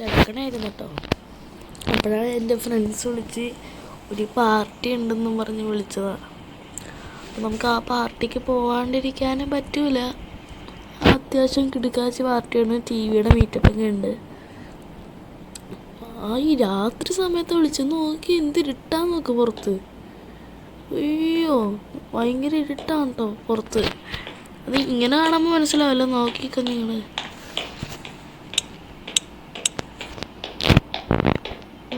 കിടക്കണായിരുന്നു കേട്ടോ അപ്പോഴാണ് എന്റെ ഫ്രണ്ട്സ് വിളിച്ച് ഒരു പാർട്ടി ഉണ്ടെന്നും പറഞ്ഞ് വിളിച്ചതാണ് അപ്പം നമുക്ക് ആ പാർട്ടിക്ക് പോകാണ്ടിരിക്കാനും പറ്റൂല. അത്യാവശ്യം കിടുക്കാച്ചി പാർട്ടിയാണ് ടി വിയുടെ മീറ്റപ്പൊക്കെ ഉണ്ട്. ആ ഈ രാത്രി സമയത്ത് വിളിച്ച് നോക്കി എന്ത് ഇരുട്ടാൻ നോക്ക് പുറത്ത്. അയ്യോ ഭയങ്കര ഇരുട്ടാണ് കേട്ടോ പുറത്ത്. അത് ഇങ്ങനെ കാണുമ്പോൾ മനസ്സിലാവല്ലോ നോക്കിക്കോ നിങ്ങൾ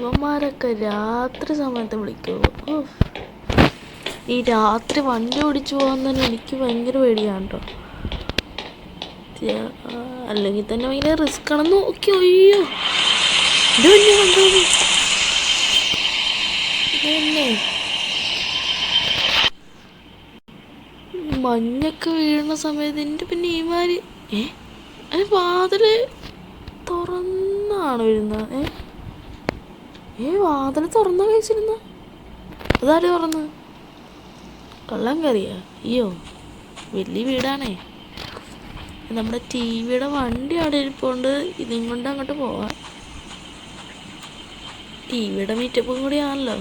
ഇവന്മാരൊക്കെ രാത്രി സമയത്ത് വിളിക്കുള്ളൂ ഓ ഈ രാത്രി വണ്ടി ഓടിച്ചു പോകാൻ തന്നെ എനിക്ക് ഭയങ്കര പേടിയാണ് കേട്ടോ അല്ലെങ്കിൽ തന്നെ ഭയങ്കര റിസ്ക് ആണെന്ന് നോക്കി അയ്യോ. മഞ്ഞൊക്കെ വീഴുന്ന സമയത്ത് എന്റെ പിന്നെ ഈമാര് ഏ? അതിന് വാതിൽ തുറന്നാണ് വരുന്നത് ഏ? ഏ വാതിൽ തുറന്ന കഴിച്ചിരുന്ന അതാര് തുറന്ന്? കള്ളം കയറിയാ അയ്യോ വലിയ വീടാണേ. നമ്മുടെ ടി വിയുടെ വണ്ടി അവിടെ ഇരിപ്പുണ്ട്. ഇതും കൊണ്ട് അങ്ങോട്ട് പോവാം. ടി വിയുടെ മീറ്റപ്പും കൂടി ആണല്ലോ.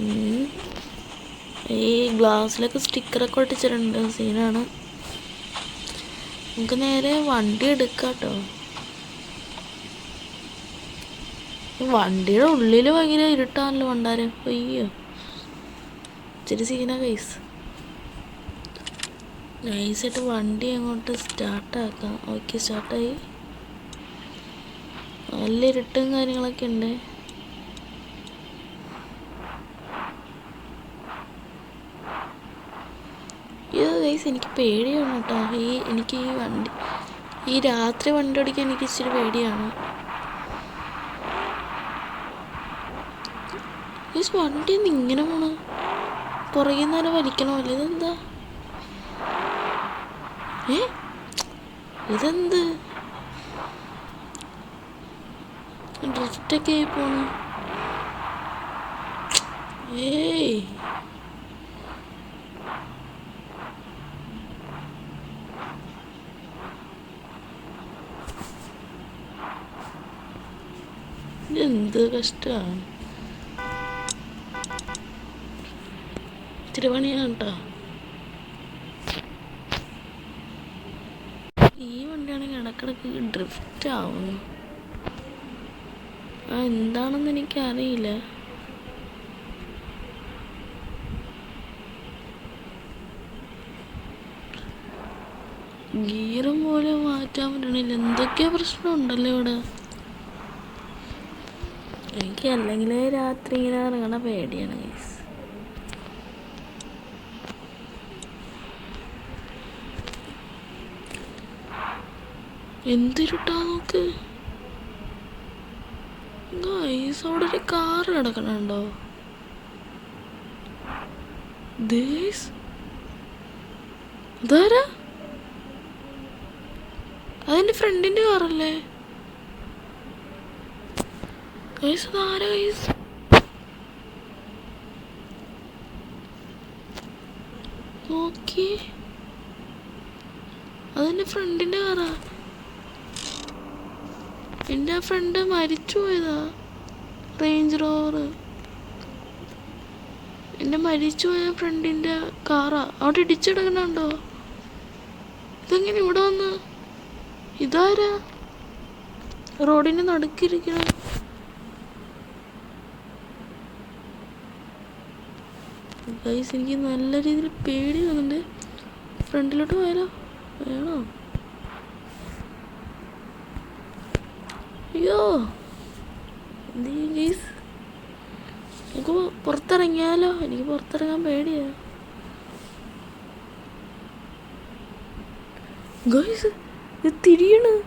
ഉം. ഈ ഗ്ലാസ്സിലൊക്കെ സ്റ്റിക്കറൊക്കെ ഒട്ടിച്ചിട്ടുണ്ട്. സീനാണ്. നമുക്ക് നേരെ വണ്ടി എടുക്കാം കേട്ടോ വണ്ടിയുടെ ഉള്ളിൽ ഭയങ്കര ഇരുട്ടാണല്ലോ വണ്ടാരം അയ്യോ. ഇച്ചിരി സീന കൈസ് നൈസായിട്ട് വണ്ടി അങ്ങോട്ട് സ്റ്റാർട്ടാക്കാം ഓക്കെ സ്റ്റാർട്ടായി നല്ല ഇരുട്ടും കാര്യങ്ങളൊക്കെ ഉണ്ട്. ഇത് ഗൈസ് എനിക്ക് പേടിയാണ് കേട്ടോ. ഈ എനിക്ക് ഈ വണ്ടി ഈ രാത്രി വണ്ടി ഓടിക്കാൻ എനിക്ക് ഇച്ചിരി പേടിയാണ്. ഗൈസ് വണ്ടി ഒന്ന് ഇങ്ങനെ പോണു നേരം വലിക്കണോ വലിക്കണമല്ലോ ഇതെന്താ? ഏ? ഇതെന്ത്? ഡ്രിഫ്റ്റൊക്കെ ആയി പോണു. ഏയ്. എന്ത് കഷ്ടമാണ് പണിയാണ് കേട്ടോ ഈ വണ്ടിയാണെങ്കിൽ ഇടക്കിടക്ക് ഡ്രിഫ്റ്റ് ആവുന്നു. ആ എന്താണെന്ന് എനിക്കറിയില്ല. ഗീറും പോലും മാറ്റാൻ പറ്റണില്ല. പ്രശ്നം പ്രശ്നമുണ്ടല്ലോ ഇവിടെ. എനിക്ക് അല്ലെങ്കിൽ രാത്രി ഇങ്ങനെ ഇറങ്ങണ പേടിയാണ് ഗൈസ് എന്തിരുട്ടാ നോക്ക്? അവിടെ ഒരു കാർ കിടക്കണുണ്ടോ ദേസ് ഇതാരാ? അതെന്റെ ഫ്രണ്ടിന്റെ കാറല്ലേ ഗൈസ് ഗൈസ് നോക്കി അതെന്റെ ഫ്രണ്ടിന്റെ കാറാ എന്റെ ഫ്രണ്ട് മരിച്ചു പോയതാ. റേഞ്ച് റോവർ എന്റെ മരിച്ചു പോയ ഫ്രണ്ടിന്റെ കാറാ അവിടെ ഇടിച്ചിടക്കണുണ്ടോ ഇതെങ്ങനെ ഇവിടെ വന്ന്? ഇതാരാ? റോഡിന് നടുക്കിരിക്കണം. എനിക്ക് നല്ല രീതിയിൽ പേടി വന്നിട്ടുണ്ട്. ഫ്രണ്ടിലോട്ട് പോയാലോ? വേണോ? അയ്യോ. എന്ത് ഗൈസ് നമുക്ക് പുറത്തിറങ്ങിയാലോ? എനിക്ക് പുറത്തിറങ്ങാൻ പേടിയാ. ഗൈസ് ഇത് തിരിയണ്.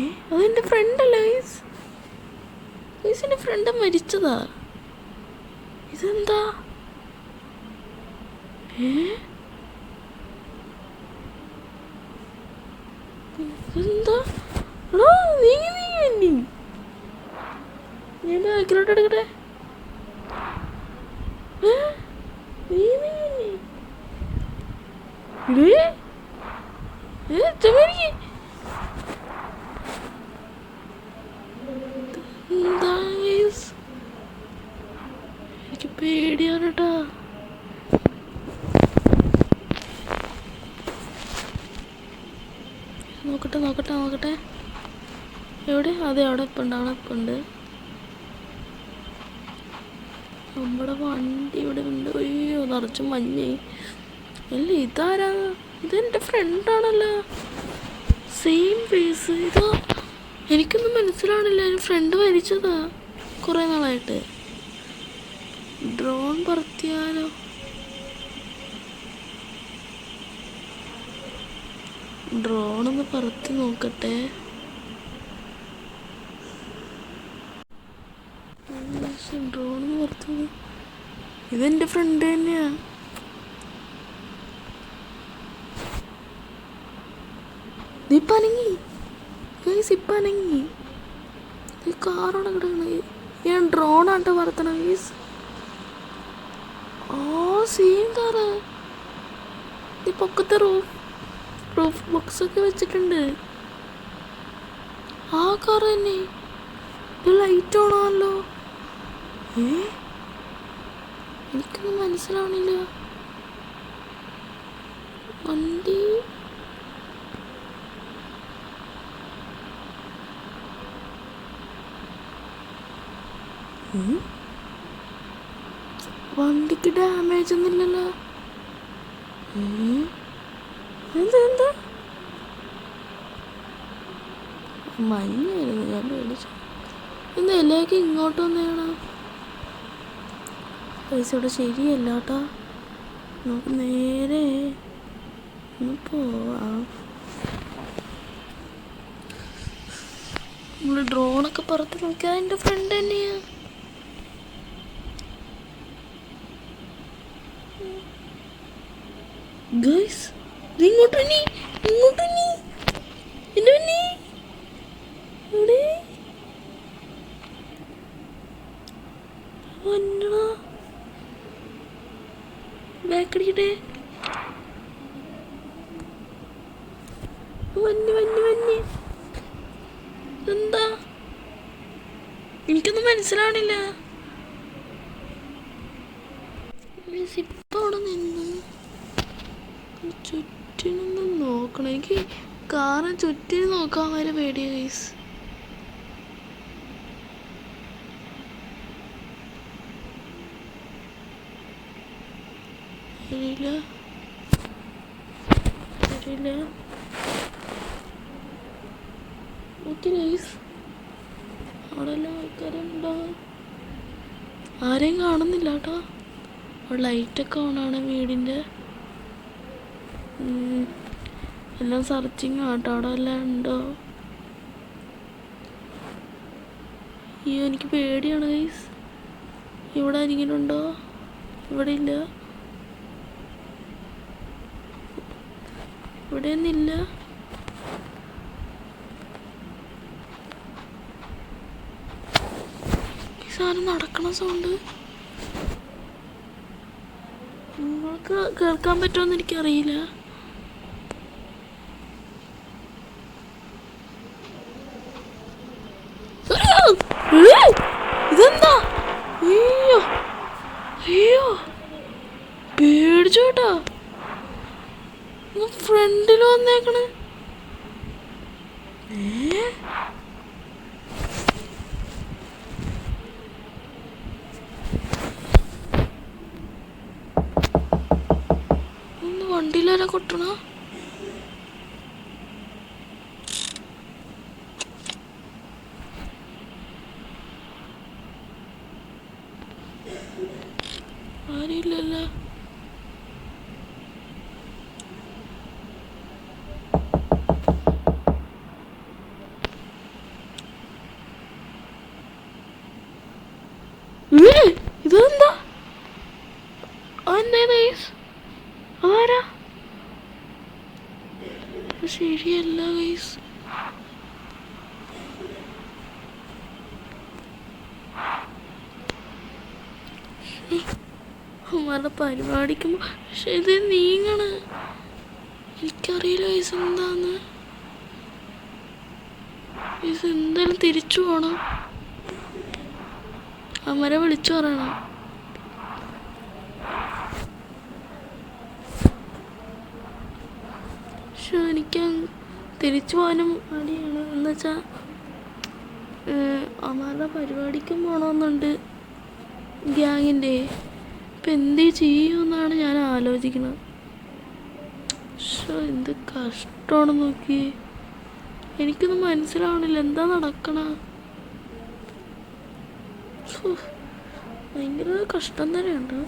ഏ അതെന്റെ ഫ്രണ്ടല്ലേ ഗൈസ് ഗൈസ് എന്റെ ഫ്രണ്ട് മരിച്ചതാ. ഇതെന്താ? ഏ? എടാ നീങ്ങി നീങ്ങി നീ ഞാൻ ബാക്കിലോട്ട് എടുക്കട്ടെ. നീങ്ങി നീങ്ങി നീ ചെമ്മരിക്ക്. എനിക്ക് പേടിയാണ് കേട്ടോ നോക്കട്ടെ നോക്കട്ടെ നോക്കട്ടെ. എവിടെ? അതെ അവിടെ ഇപ്പുണ്ട് അവിടെ ഇപ്പുണ്ട് നമ്മുടെ വണ്ടി ഇവിടെ ഉണ്ട്. അയ്യോ നിറച്ച് മഞ്ഞേ അല്ല ഇതാരാ? ഇതെന്റെ ഫ്രണ്ടാണല്ലോ സെയിം ഫേസ് ഇതാ. എനിക്കൊന്നും മനസ്സിലാവണില്ല. എന്റെ ഫ്രണ്ട് മരിച്ചതാ കുറേ നാളായിട്ട്. ഡ്രോൺ പറത്തിയാലോ? ഡ്രോൺ ഒന്ന് പറത്തി നോക്കട്ടെ. ഡ്രോൺ ഒന്ന് പറത്തത് ഇതെന്റെ ഫ്രണ്ട് തന്നെയാണ് നീ പനങ്ങി. ഗൈസ് ഇപ്പനങ്ങി ഈ കാറാണ് കിടക്കണ ഞാൻ ഡ്രോണാട്ട് പറത്തണ ഗൈസ് ഓ സെയിം കാറ് ഈ പൊക്കത്തെ റൂഫ് റൂഫ് ബോക്സ് ഒക്കെ വെച്ചിട്ടുണ്ട്. ആ കാർ തന്നെ. ലൈറ്റ് ഓണാണല്ലോ. എനിക്കൊന്നും മനസ്സിലാവണില്ല. വണ്ടി. വണ്ടിക്ക് ഡാമേജ് ഒന്നുമില്ലല്ലോ എന്താ മഞ്ഞായിരുന്നു ഞാൻ പേടിച്ചു. എന്താ എല്ലാവർക്കും ഇങ്ങോട്ട് വന്നേണ പൈസ ഇവിടെ ശരിയല്ല നമുക്ക് നേരെ ഒന്ന് പോവാം. ഡ്രോണൊക്കെ പുറത്ത് നിൽക്കാൻ എന്റെ ഫ്രണ്ട് തന്നെയാ. ഗേൾസ് ഇങ്ങോട്ട് വന്നി ഇങ്ങോട്ട് വന്നി എന്നെ വന്നി എവിടെ വന്നടാ ബാക്കടിക്കട്ടെ വന്നി വന്നി വന്നി എന്താ എനിക്കൊന്നും മനസ്സിലാവണില്ല. ഇപ്പൊ അവിടെ നിന്ന് ചുറ്റിനൊന്നും നോക്കണം. എനിക്ക് കാറ് ചുറ്റിന് നോക്കാൻ വരെ പേടിയ ഗൈസ് അറിയില്ല അറിയില്ല അവിടെ എല്ലാം ആൾക്കാരുണ്ടോ ആരെയും കാണുന്നില്ല കേട്ടോ ലൈറ്റൊക്കെ ഓണാണ് വീടിന്റെ. എല്ലാം സെർച്ചിങ് ആട്ടോ. അവിടെ എല്ലാം ഉണ്ടോ? അയ്യോ എനിക്ക് പേടിയാണ് ഗൈസ് ഇവിടെ ആരെങ്കിലും ഉണ്ടോ? ഇവിടെ ഇല്ല. ഇവിടെ ഒന്നില്ല ഈ സാധനം നടക്കണ സൗണ്ട് നിങ്ങൾക്ക് കേൾക്കാൻ പറ്റുമെന്ന് എനിക്കറിയില്ല! ഇതെന്താ? അയ്യോ. അയ്യോ. പേടിച്ചു കേട്ടോ ഫ്രണ്ടിൽ വന്നേക്കണ് ഏ ഒന്ന് വണ്ടിയിലാരാ കൊട്ടണ? ആരുമില്ലല്ലോ ഏ, ഇതെന്താ അതെന്താ ഗൈസ് അതാരാ ഇത് ശരിയല്ല ഗൈസ് അമ്മാരുടെ പരിപാടിക്ക് പക്ഷെ ഇത് നീങ്ങണ്. എനിക്കറിയില്ല ഗൈസ് എന്താന്ന്. ഗൈസ് എന്തായാലും തിരിച്ചു പോണം. അമ്മരെ വിളിച്ചു പറയണം. എനിക്ക് തിരിച്ചു പോകാനും മടിയാണ്. എന്നുവെച്ചാൽ അമ്മയുടെ പരിപാടിക്കും പോകണമെന്നുണ്ട് ഗ്യാങ്ങിന്റെ ഇപ്പം എന്ത് ചെയ്യുമെന്നാണ് ഞാൻ ആലോചിക്കുന്നത് പക്ഷേ എന്ത് കഷ്ടമാണ് നോക്കി എനിക്കൊന്നും മനസ്സിലാവണില്ല. എന്താ നടക്കണ? ഭയങ്കര കഷ്ടം തന്നെയുണ്ട്.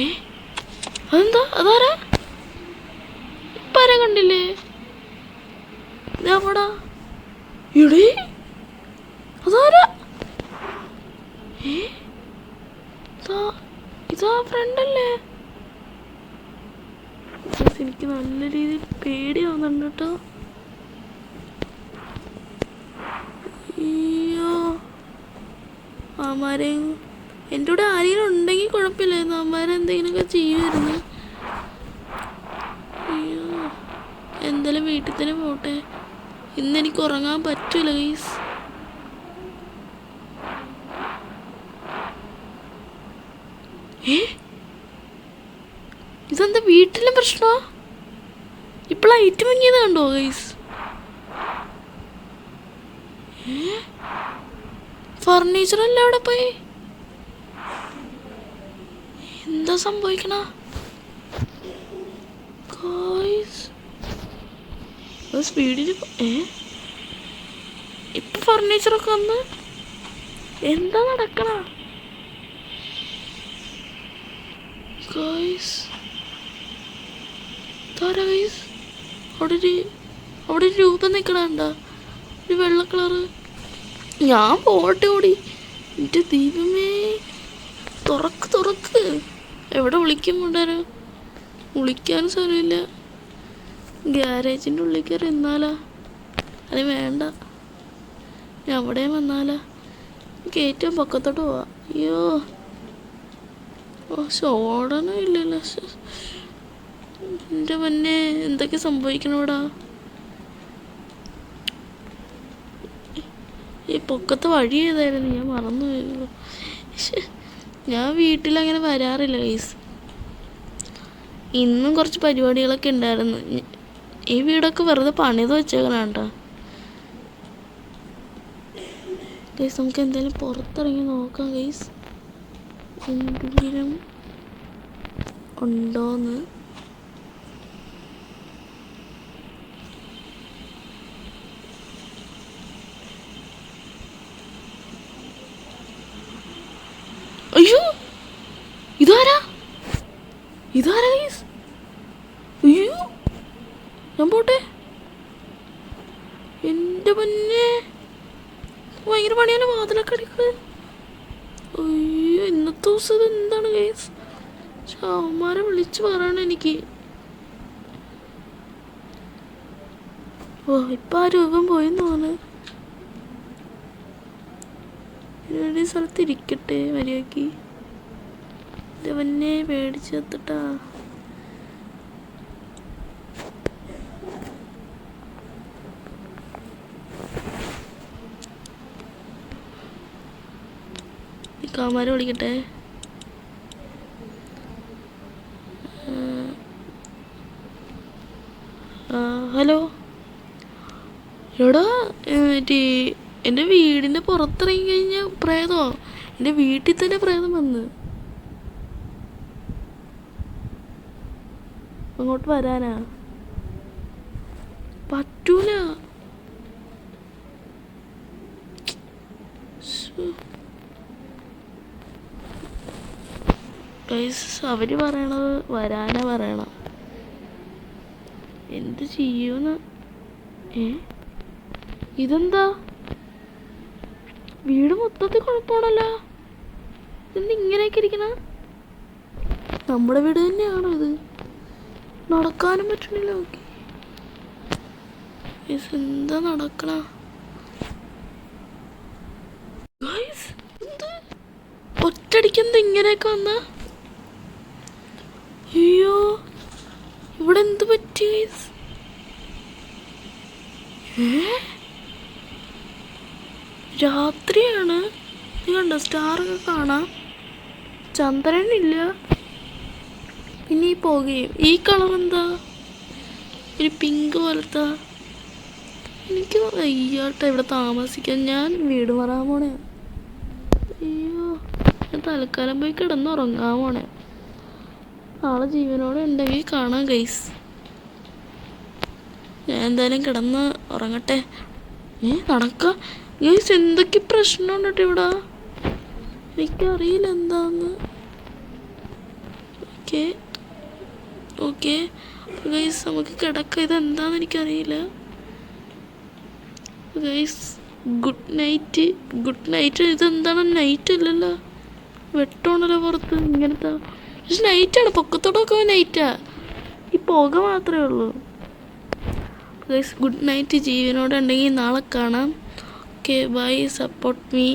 ഏ? അതെന്താ? അതാരാ? ഇപ്പം ആരാ കണ്ടില്ലേ ഇതാ ഇടേ അതാരാ? ഏ? ഇതാ ഇതാ ഫ്രണ്ടല്ലേ? എനിക്ക് നല്ല രീതിയിൽ പേടിയാവുന്നുണ്ട് കേട്ടോ. അയ്യോ. അമ്മാരെയും എന്റെ കൂടെ ആരെങ്കിലും ഉണ്ടെങ്കിൽ കുഴപ്പമില്ലായിരുന്നു. അമ്മമാരെന്തെങ്കിലുമൊക്കെ ചെയ്യുമായിരുന്നു അയ്യോ എന്തായാലും വീട്ടിൽ തന്നെ പോട്ടെ. ഇന്ന് എനിക്ക് ഉറങ്ങാൻ പറ്റൂല ഗൈസ് ഇതെന്താ വീട്ടിലും പ്രശ്നമാ? ഇപ്പോൾ ലൈറ്റ് മങ്ങിയത് കണ്ടോ ഗൈസ് ഫർണിച്ചർ എല്ലാം അവിടെ പോയി? എന്താ സംഭവിക്കണ? സ്പീഡിൽ ഏ? ഇപ്പൊ ഫർണിച്ചറൊക്കെ വന്ന് എന്താ നടക്കണ? അവിടെ ഒരു രൂപം നിൽക്കണണ്ട ഒരു വെള്ള കളറ്. ഞാൻ പോട്ടെ ഓടി. എന്റെ ദൈവമേ. എവിടെ വിളിക്കും കൊണ്ടുവരാ. വിളിക്കാനും സ്ഥലമില്ല ഗ്യാരേജിന്റെ ഉള്ളിൽ കയറി എന്നാലാ അത് വേണ്ട. ഞാൻ അവിടെ വന്നാലാ. ഏറ്റവും പൊക്കത്തോട്ട് പോവാ. അയ്യോ. ഓ ചോടനും ഇല്ലല്ലോ. എന്റെ മുന്നേ എന്തൊക്കെ സംഭവിക്കണം ഇവിടെ ഈ പൊക്കത്ത് വഴി ഏതായിരുന്നു? ഞാൻ മറന്നു പോയല്ലോ. ഞാൻ ഞാൻ വീട്ടിലങ്ങനെ വരാറില്ല ഗൈസ് ഇന്നും കുറച്ച് പരിപാടികളൊക്കെ ഉണ്ടായിരുന്നു. ഈ വീടൊക്കെ വെറുതെ പണിത് വെച്ചേക്കണാട്ടോ ഗൈസ് നമുക്ക് എന്തായാലും പുറത്തിറങ്ങി നോക്കാം ഗൈസ് എന്തെങ്കിലും ഉണ്ടോന്ന്. അയ്യോ ഇതാരാ? ഇതാരാ ഗൈസ് അയ്യോ ഞാൻ പോട്ടെ. എന്റെ പൊന്നെ. ഭയങ്കര പണിയാണ് വാതിലൊക്കെ അടിക്കുന്നത് അയ്യോ ഇന്നത്തെ ദിവസം ഇത് എന്താണ് ഗൈസ് ചാവന്മാരെ വിളിച്ച് പറയണം എനിക്ക്. ഓ ഇപ്പം ആ രൂപം പോയെന്ന് തോന്നുന്നു. ഒരു സ്ഥലത്ത് ഇരിക്കട്ടെ മര്യാദയ്ക്ക് പൊന്നെ പേടിച്ചു എത്തിട്ടാ കാമാരെ വിളിക്കട്ടെ? ഹലോ? എടാ മറ്റേ എന്റെ വീടിന്റെ പുറത്തിറങ്ങി കഴിഞ്ഞ പ്രേതമോ എന്റെ വീട്ടിൽ തന്നെ പ്രേതം വന്ന്. അങ്ങോട്ട് വരാനാ? പറ്റൂല. അവർ പറയണത് വരാനാ പറയണം. എന്ത് ചെയ്യൂന്ന്? ഏ? ഇതെന്താ? വീട് മൊത്തത്തിൽ കുഴപ്പമാണല്ലോ? ഇതെന്ത് ഇങ്ങനെയൊക്കെ ഇരിക്കണ? നമ്മുടെ വീട് തന്നെയാണോ ഇത്? നടക്കാനും പറ്റണില്ല എന്താ നടക്കണ? ഒറ്റടിക്ക് എന്താ? ഇങ്ങനെയൊക്കെ വന്ന? അയ്യോ ഇവിടെ എന്ത് പറ്റി ഗൈസ്? രാത്രിയാണ്. നീ കണ്ടോ? സ്റ്റാറൊക്കെ കാണാം. ചന്ദ്രനില്ല. പിന്നെ ഈ ഈ കളർ എന്താ ഒരു പിങ്ക് പോലത്തെ. എനിക്ക് അയ്യോട്ടെ ഇവിടെ താമസിക്കാൻ ഞാൻ വീട് മാറാൻ പോണേ. അയ്യോ ഞാൻ തൽക്കാലം പോയി കിടന്നുറങ്ങാൻ പോണേ. നാളെ ജീവനോടെ ഉണ്ടെങ്കിൽ കാണാം ഗൈസ് ഞാൻ എന്തായാലും കിടന്ന് ഉറങ്ങട്ടെ. ഏ നടക്ക? ഗൈസ് എന്തൊക്കെ പ്രശ്നമുണ്ട് കേട്ടോ ഇവിടെ? എനിക്കറിയില്ല എന്താന്ന്. ഓക്കെ ഓക്കെ ഗൈസ് നമുക്ക് കിടക്കുക ഇത് എന്താണെന്ന് എനിക്കറിയില്ല guys good night good night ഇതെന്താണ്? നൈറ്റ് അല്ലല്ലോ. വെട്ടമാണല്ലോ പുറത്ത്. ഇങ്ങനത്തെ പക്ഷെ നൈറ്റാണ് പൊക്കത്തോടൊക്കെ നൈറ്റാ ഈ പുക മാത്രമേ ഉള്ളൂ. ഗൈസ് ഗുഡ് നൈറ്റ് ജീവനോടെ ഉണ്ടെങ്കിൽ നാളെ കാണാം. Okay bye support me